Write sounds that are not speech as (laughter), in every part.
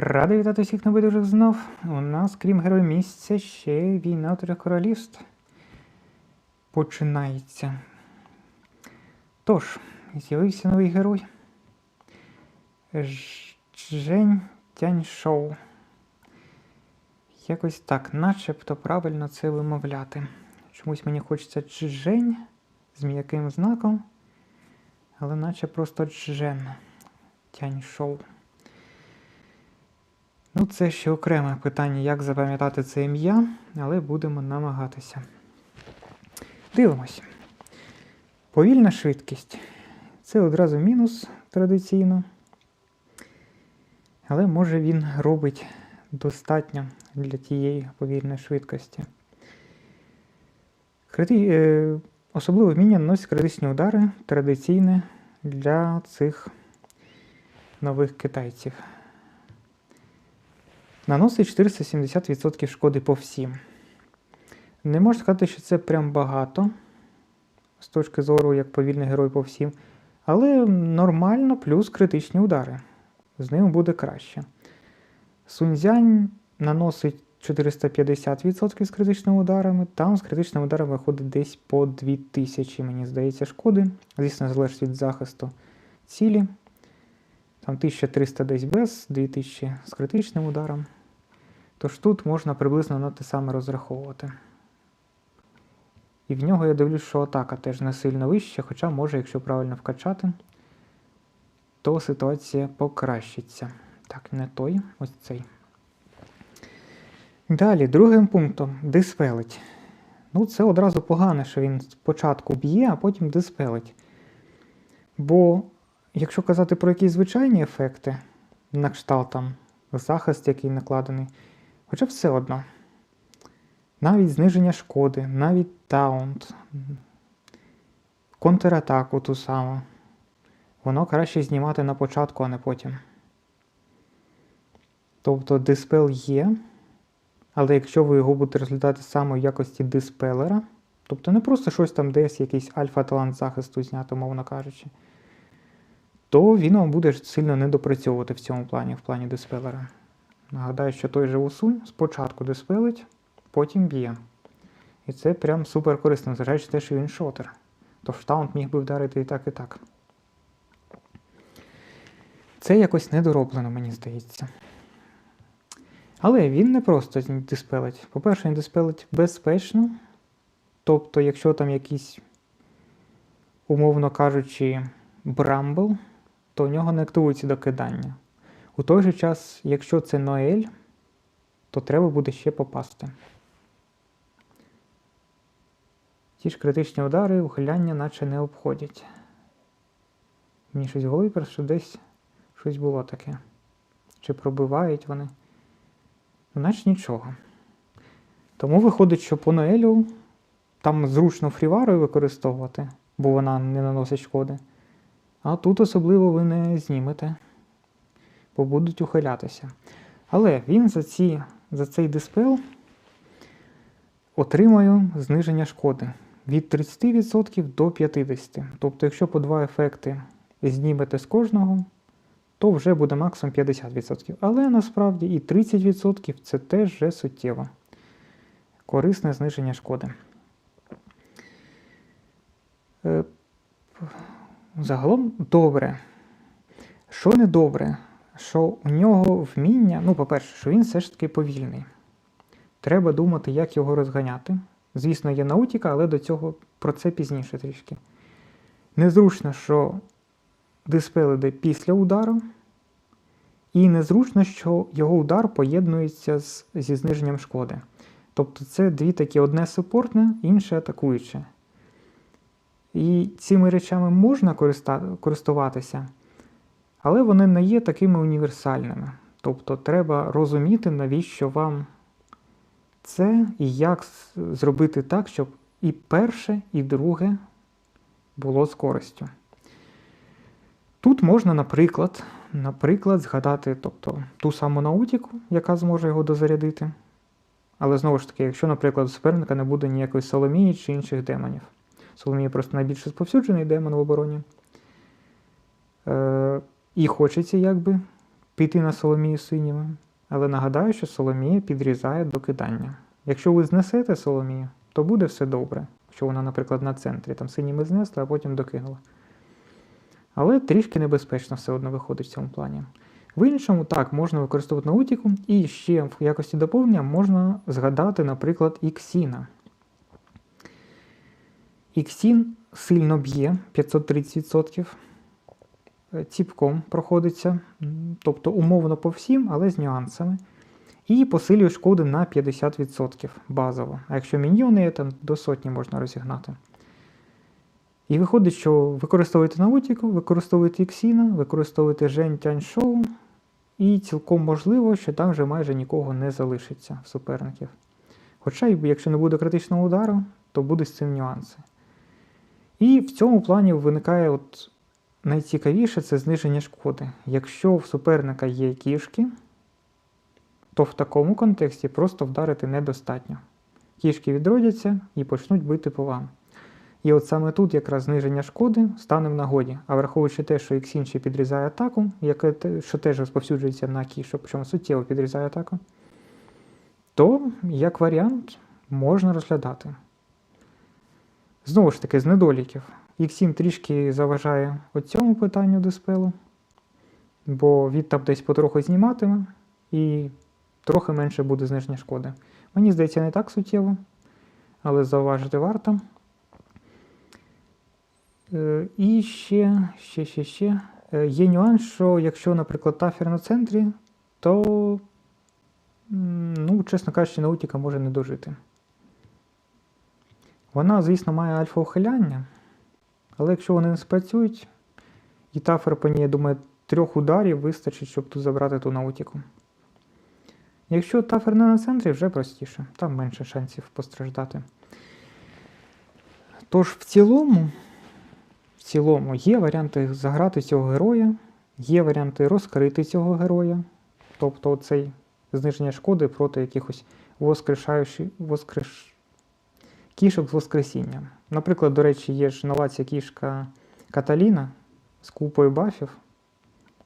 Радий вітати всіх небайдужих знов. У нас, крім героя місяця, ще війна трьох королівств починається. Тож, з'явився новий герой. Жень Тяньшоу. Якось так, начебто правильно це вимовляти. Чомусь мені хочеться Чжень з м'яким знаком, але наче просто Чжен Тяньшоу. Ну, це ще окреме питання, як запам'ятати це ім'я, але будемо намагатися. Дивимося. Повільна швидкість. Це одразу мінус традиційно. Але може він робить достатньо для тієї повільної швидкості. Крити... е, Особливо вміння наносить критичні удари традиційне для цих нових китайців. Наносить 470% шкоди по всім. Не можна сказати, що це прям багато з точки зору як повільний герой по всім. Але нормально плюс критичні удари. З ним буде краще. Суньцзянь наносить 450% з критичними ударами. Там з критичними ударами виходить десь по 2000, мені здається, шкоди. Звісно, залежить від захисту цілі. Там 1300 десь без, 2000 з критичним ударом. Тож тут можна приблизно на те саме розраховувати. І в нього я дивлюсь, що атака теж не сильно вища, хоча може, якщо правильно вкачати, то ситуація покращиться. Так, не той, ось цей. Далі, другим пунктом диспелить. Ну, це одразу погано, що він спочатку б'є, а потім диспелить. Бо, якщо казати про якісь звичайні ефекти, на кшталт там захист, який накладений, хоча все одно. Навіть зниження шкоди, навіть таунт, контратаку ту саму. Воно краще знімати на початку, а не потім. Тобто диспел є, але якщо ви його будете розглядати саме в якості диспелера, тобто не просто щось там десь, якийсь альфа-талант захисту зняти, мовно кажучи, то він вам буде сильно недопрацьовувати в цьому плані, в плані диспелера. Нагадаю, що той же усунь спочатку диспелить, потім б'є. І це прям супер корисно, зважаючи те, що він шотер. Тож таунт міг би вдарити і так, і так. Це якось недороблено, мені здається. Але він не просто диспелить. По-перше, він диспелить безпечно. Тобто, якщо там якийсь, умовно кажучи, брамбл, то у нього не активується докидання. У той же час, якщо це Ноель, то треба буде ще попасти. Ті ж критичні удари, ухиляння наче не обходять. Мені щось в голові що десь щось було таке. Чи пробивають вони? Ну, наче нічого. Тому виходить, що по Ноелю там зручно фріварою використовувати, бо вона не наносить шкоди. А тут особливо ви не знімете, бо будуть ухилятися. Але він за, ці, за цей диспел отримує зниження шкоди від 30% до 50%. Тобто, якщо по два ефекти знімете з кожного, то вже буде максимум 50%. Але насправді і 30% це теж вже суттєво. Корисне зниження шкоди. Е, Загалом добре. Що не добре, що у нього вміння, ну, по-перше, що він все ж таки повільний. Треба думати, як його розганяти. Звісно, є наутіка, але до цього про це пізніше трішки. Незручно, що диспел іде після удару, і незручно, що його удар поєднується з, зі зниженням шкоди. Тобто це дві такі: одне супортне, інше атакуюче. І цими речами можна користуватися, але вони не є такими універсальними. Тобто треба розуміти, навіщо вам це і як зробити так, щоб і перше, і друге було з користю. Тут можна, наприклад, наприклад, згадати тобто, ту саму наутіку, яка зможе його дозарядити. Але знову ж таки, якщо, наприклад, у суперника не буде ніякої Соломії чи інших демонів. Соломія просто найбільш розповсюджений демон в обороні. Е, і хочеться якби піти на Соломію синіми, але нагадаю, що Соломія підрізає до кидання. Якщо ви знесете Соломію, то буде все добре. Якщо вона, наприклад, на центрі, там синіми знесла, а потім докинула. Але трішки небезпечно все одно виходить в цьому плані. В іншому, так, можна використовувати наутіку, і ще в якості доповнення можна згадати, наприклад, іксіна. Іксін сильно б'є 530%, е, ціпком проходиться, тобто умовно по всім, але з нюансами. І посилює шкоди на 50% базово. А якщо міньйони то до сотні можна розігнати. І виходить, що використовуєте наутіку, використовуєте іксіна, використовуєте Жень Тянь Шоу, і цілком можливо, що там вже майже нікого не залишиться в суперників. Хоча, якщо не буде критичного удару, то буде з цим нюанси. І в цьому плані виникає от найцікавіше це зниження шкоди. Якщо в суперника є кішки, то в такому контексті просто вдарити недостатньо. Кішки відродяться і почнуть бити по вам. І от саме тут якраз зниження шкоди стане в нагоді. А враховуючи те, що X інший підрізає атаку, яке, що теж розповсюджується на кішок, причому суттєво підрізає атаку, то як варіант можна розглядати. Знову ж таки, з недоліків. X7 трішки заважає цьому питанню диспелу, бо від там десь потроху зніматиме і трохи менше буде зниження шкоди. Мені здається, не так суттєво, але зауважити варто. Е, і ще, ще, ще, ще. Е, є нюанс, що якщо, наприклад, тафер на центрі, то, ну, чесно кажучи, наутіка може не дожити. Вона, звісно, має альфа-ухиляння, але якщо вони не спрацюють, і тафер по ній, я думаю, трьох ударів вистачить, щоб тут забрати ту наутіку. Якщо тафер не на центрі, вже простіше, там менше шансів постраждати. Тож, в цілому цілому є варіанти заграти цього героя, є варіанти розкрити цього героя, тобто цей зниження шкоди проти якихось воскрешаючих воскреш... кішок з воскресінням. Наприклад, до речі, є ж нова ця кішка Каталіна з купою бафів.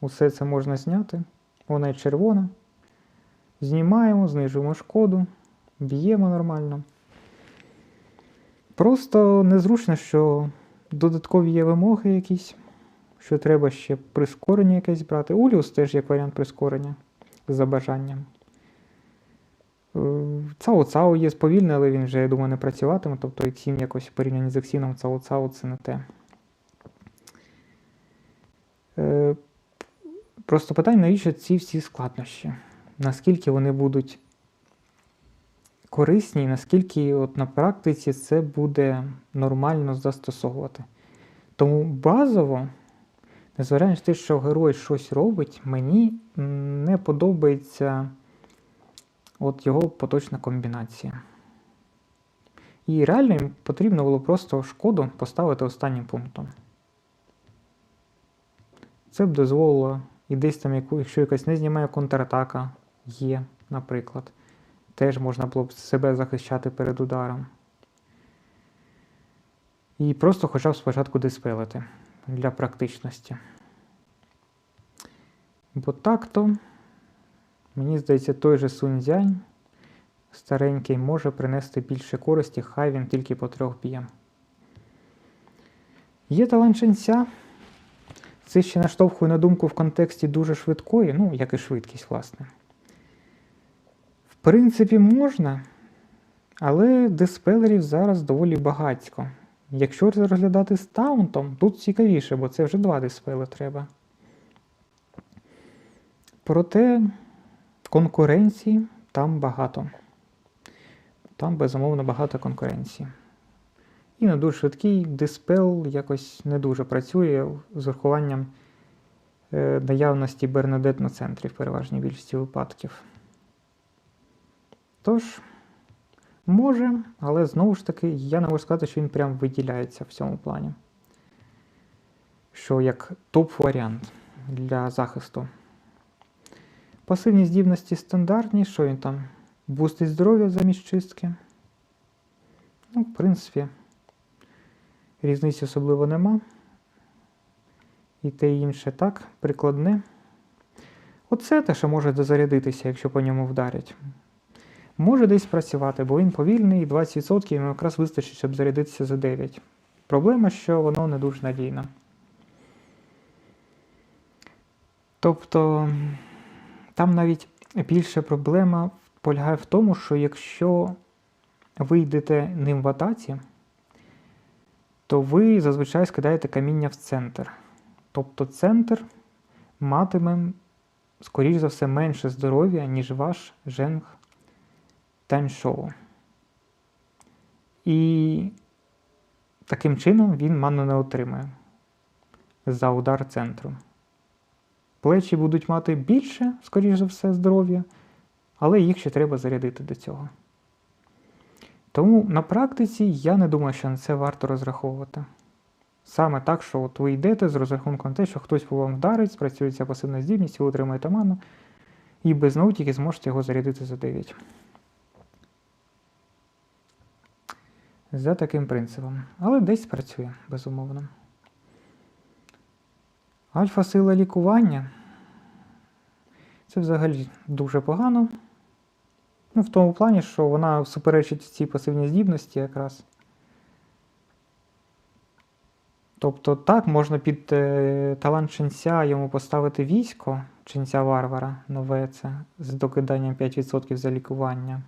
Усе це можна зняти. Вона червона. Знімаємо, знижуємо шкоду, б'ємо нормально. Просто незручно, що Додаткові є вимоги якісь, що треба ще прискорення якесь брати. Уліус теж як варіант прискорення за бажанням. Цао Цао є сповільний, але він вже, я думаю, не працюватиме. Тобто Ексін якось в порівнянні з Ексіном Цао Цао це не те. Е, просто питання, навіщо ці всі складнощі? Наскільки вони будуть корисні, і наскільки от на практиці це буде нормально застосовувати. Тому базово, незважаючи на те, що герой щось робить, мені не подобається от його поточна комбінація. І реально їм потрібно було просто шкоду поставити останнім пунктом. Це б дозволило і десь там, якщо якась не знімає контратака, є, наприклад теж можна було б себе захищати перед ударом. І просто хоча б спочатку диспелити для практичності. Бо так-то, мені здається, той же Суньцзянь старенький може принести більше користі, хай він тільки по трьох б'є. Є талант ченця. Це ще наштовхує на думку в контексті дуже швидкої, ну, як і швидкість, власне В принципі, можна, але диспелерів зараз доволі багатько. Якщо розглядати з таунтом, тут цікавіше, бо це вже два диспели треба. Проте конкуренції там багато. Там, безумовно, багато конкуренції. І на дуже швидкий диспел якось не дуже працює з урахуванням е, наявності Бернадет на центрі в переважній більшості випадків. Тож, може, але знову ж таки, я не можу сказати, що він прям виділяється в цьому плані. Що як топ-варіант для захисту. Пасивні здібності стандартні, що він там? Бустить здоров'я замість чистки. Ну, в принципі, різниці особливо нема. І те інше так, прикладне. Оце те, що може дозарядитися, якщо по ньому вдарять. Може десь працювати, бо він повільний, і 20% йому якраз вистачить, щоб зарядитися за 9. Проблема, що воно не дуже надійне. Тобто там навіть більша проблема полягає в тому, що якщо ви йдете ним в атаці, то ви зазвичай скидаєте каміння в центр. Тобто центр матиме, скоріш за все, менше здоров'я, ніж ваш женг таймшоу. І таким чином він ману не отримає за удар центру. Плечі будуть мати більше, скоріш за все, здоров'я, але їх ще треба зарядити до цього. Тому на практиці я не думаю, що на це варто розраховувати. Саме так, що от ви йдете з розрахунком те, що хтось по вам вдарить, спрацюється пасивна здібність, ви отримаєте ману, і без наутіки зможете його зарядити за 9. За таким принципом. Але десь працює, безумовно. Альфа сила лікування. Це взагалі дуже погано. Ну, в тому плані, що вона суперечить цій пасивній здібності якраз. Тобто так, можна під е, талант ченця йому поставити військо, ченця варвара, нове це, з докиданням 5% за лікування.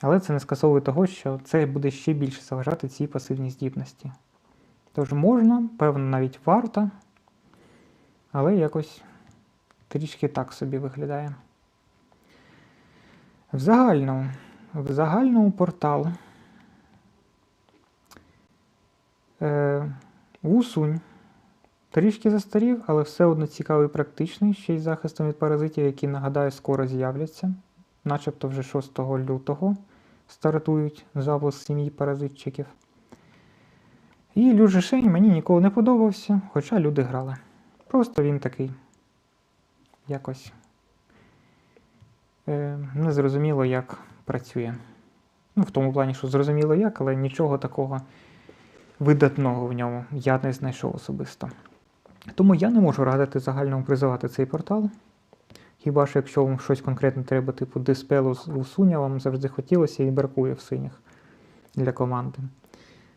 Але це не скасовує того, що це буде ще більше заважати цій пасивній здібності. Тож можна, певно, навіть варто, але якось трішки так собі виглядає. В загальному, в загальному портал е, Усунь трішки застарів, але все одно цікавий і практичний, ще й захистом від паразитів, які, нагадаю, скоро з'являться, начебто вже 6 лютого стартують запуск сім'ї паразитчиків. І Люжишень мені ніколи не подобався, хоча люди грали. Просто він такий якось е, незрозуміло, як працює. Ну, в тому плані, що зрозуміло як, але нічого такого видатного в ньому я не знайшов особисто. Тому я не можу радити загальному призивати цей портал. Хіба що якщо вам щось конкретне треба, типу диспелу у суня, вам завжди хотілося і бракує в синіх для команди.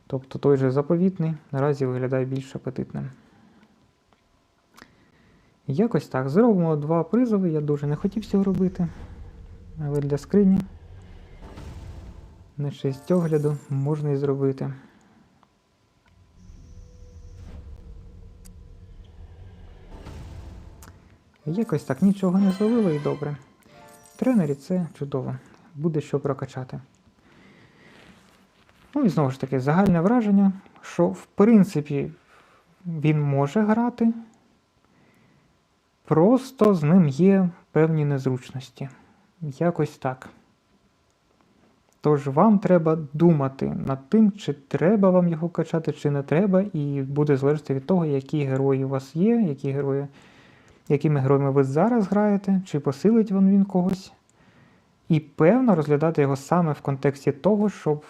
Тобто той же заповітний наразі виглядає більш апетитним. Якось так. Зробимо два призови, я дуже не хотів цього робити. Але для скрині на честь огляду можна і зробити. Якось так нічого не зловило і добре. Тренері це чудово, буде що прокачати. Ну і знову ж таки, загальне враження, що в принципі він може грати, просто з ним є певні незручності. Якось так. Тож вам треба думати над тим, чи треба вам його качати, чи не треба, і буде залежати від того, які герої у вас є, які герої якими героями ви зараз граєте, чи посилить він, він когось. І певно розглядати його саме в контексті того, щоб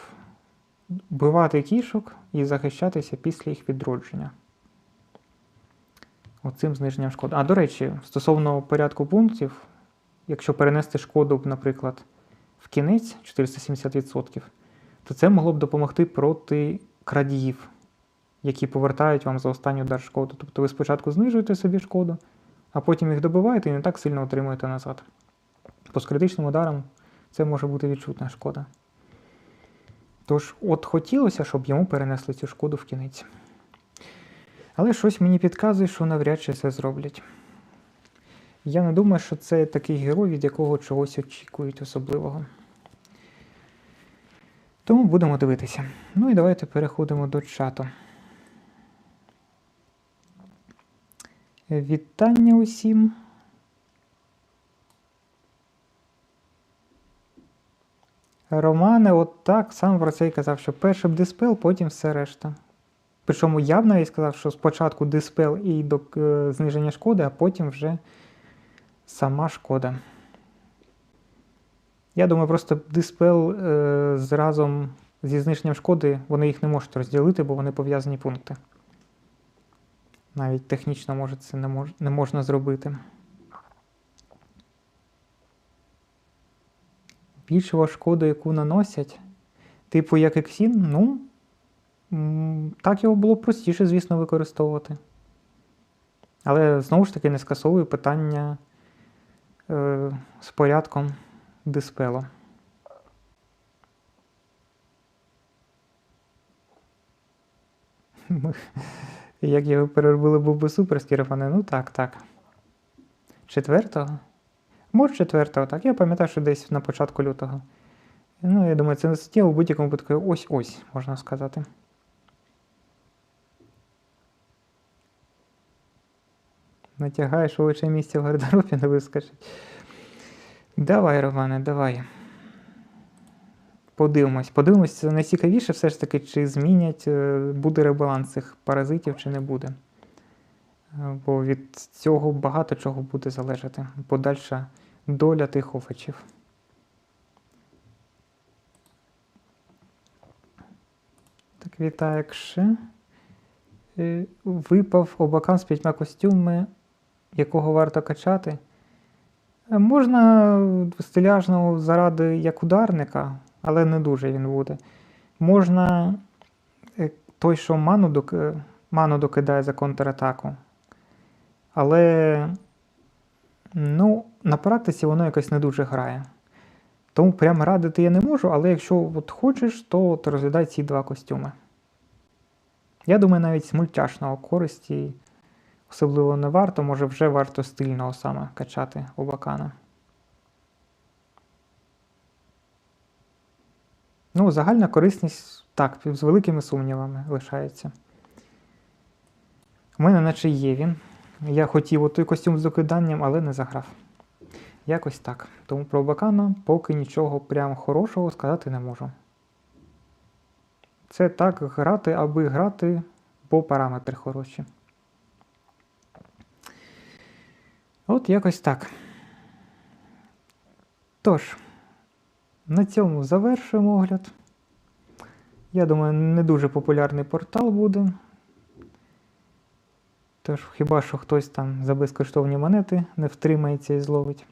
вбивати кішок і захищатися після їх відродження. Оцим зниженням шкоди. А до речі, стосовно порядку пунктів, якщо перенести шкоду, наприклад, в кінець 470%, то це могло б допомогти проти крадіїв, які повертають вам за останній удар шкоду. Тобто ви спочатку знижуєте собі шкоду, а потім їх добиваєте і не так сильно отримуєте назад. Бо критичним ударом це може бути відчутна шкода. Тож, от хотілося, щоб йому перенесли цю шкоду в кінець. Але щось мені підказує, що навряд чи це зроблять. Я не думаю, що це такий герой, від якого чогось очікують особливого. Тому будемо дивитися. Ну і давайте переходимо до чату. Вітання усім. Романе, от так сам про це і казав, що першим диспел, потім все решта. Причому я б навіть сказав, що спочатку диспел і до е, зниження шкоди, а потім вже сама шкода. Я думаю, просто диспел е, з зі знищенням шкоди, вони їх не можуть розділити, бо вони пов'язані пункти. Навіть технічно може це не, мож, не можна зробити. Більшого шкоду, яку наносять, типу як ексін, ну. Так його було простіше, звісно, використовувати. Але знову ж таки не скасовую питання е, з порядком диспелу. Ми- (laughs) Як його переробили, був би супер скірпане. Ну так, так. Четвертого? Може, четвертого, так. Я пам'ятаю, що десь на початку лютого. Ну, я думаю, це не суттєво в будь-якому випадку ось-ось, можна сказати. Натягаєш овоче місце в гардеробі, не вискочить. Давай, Романе, давай. Подивимось. Подивимось, це найцікавіше все ж таки, чи змінять, е, буде ребаланс цих паразитів, чи не буде. Е, Бо від цього багато чого буде залежати. Подальша доля тих овочів. Так, вітаю, Кше. Е, Випав обакан з п'ятьма костюмами, якого варто качати. Е, Можна стиляжного заради як ударника, але не дуже він буде. Можна е, той, що ману, док... е, ману докидає за контратаку. Але ну, на практиці воно якось не дуже грає. Тому прям радити я не можу, але якщо от хочеш, то от розглядай ці два костюми. Я думаю, навіть з мультяшного користі особливо не варто, може вже варто стильного саме качати у бакана. Ну, загальна корисність, так, з великими сумнівами лишається. У мене наче є він. Я хотів той костюм з докиданням, але не заграв. Якось так. Тому про бакана поки нічого прям хорошого сказати не можу. Це так грати, аби грати, бо параметри хороші. От якось так. Тож, на цьому завершуємо огляд. Я думаю, не дуже популярний портал буде. Тож, хіба що хтось там за безкоштовні монети не втримається і зловить.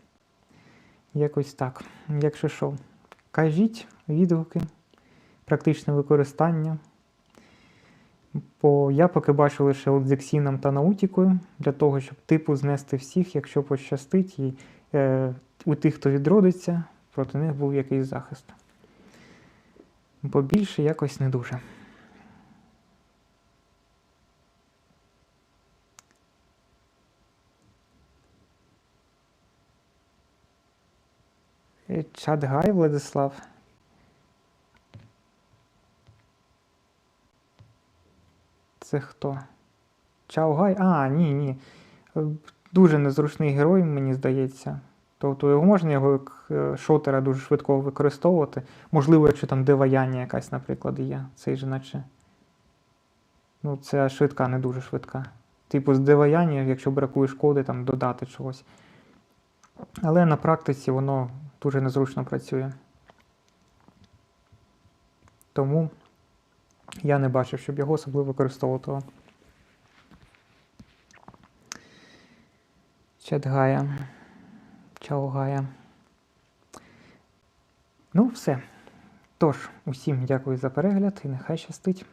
Якось так. Якщо що, кажіть відгуки, практичне використання. Бо я поки бачу лише от з Ексіном та Наутікою, для того, щоб типу знести всіх, якщо пощастить, і е, у тих, хто відродиться, проти них був якийсь захист. Бо більше якось не дуже. Е, Чадгай Владислав. Це хто? Чаугай? А, ні, ні. Е, Дуже незручний герой, мені здається. Тобто його можна його як е, шотера дуже швидко використовувати. Можливо, якщо там диваяння якась, наприклад, є. Цей же наче. Ну, це швидка, не дуже швидка. Типу, з диваяння, якщо бракує шкоди, там додати чогось. Але на практиці воно дуже незручно працює. Тому я не бачив, щоб його особливо використовувати. Чатгая. Чаугая. Ну, все. Тож, усім дякую за перегляд і нехай щастить.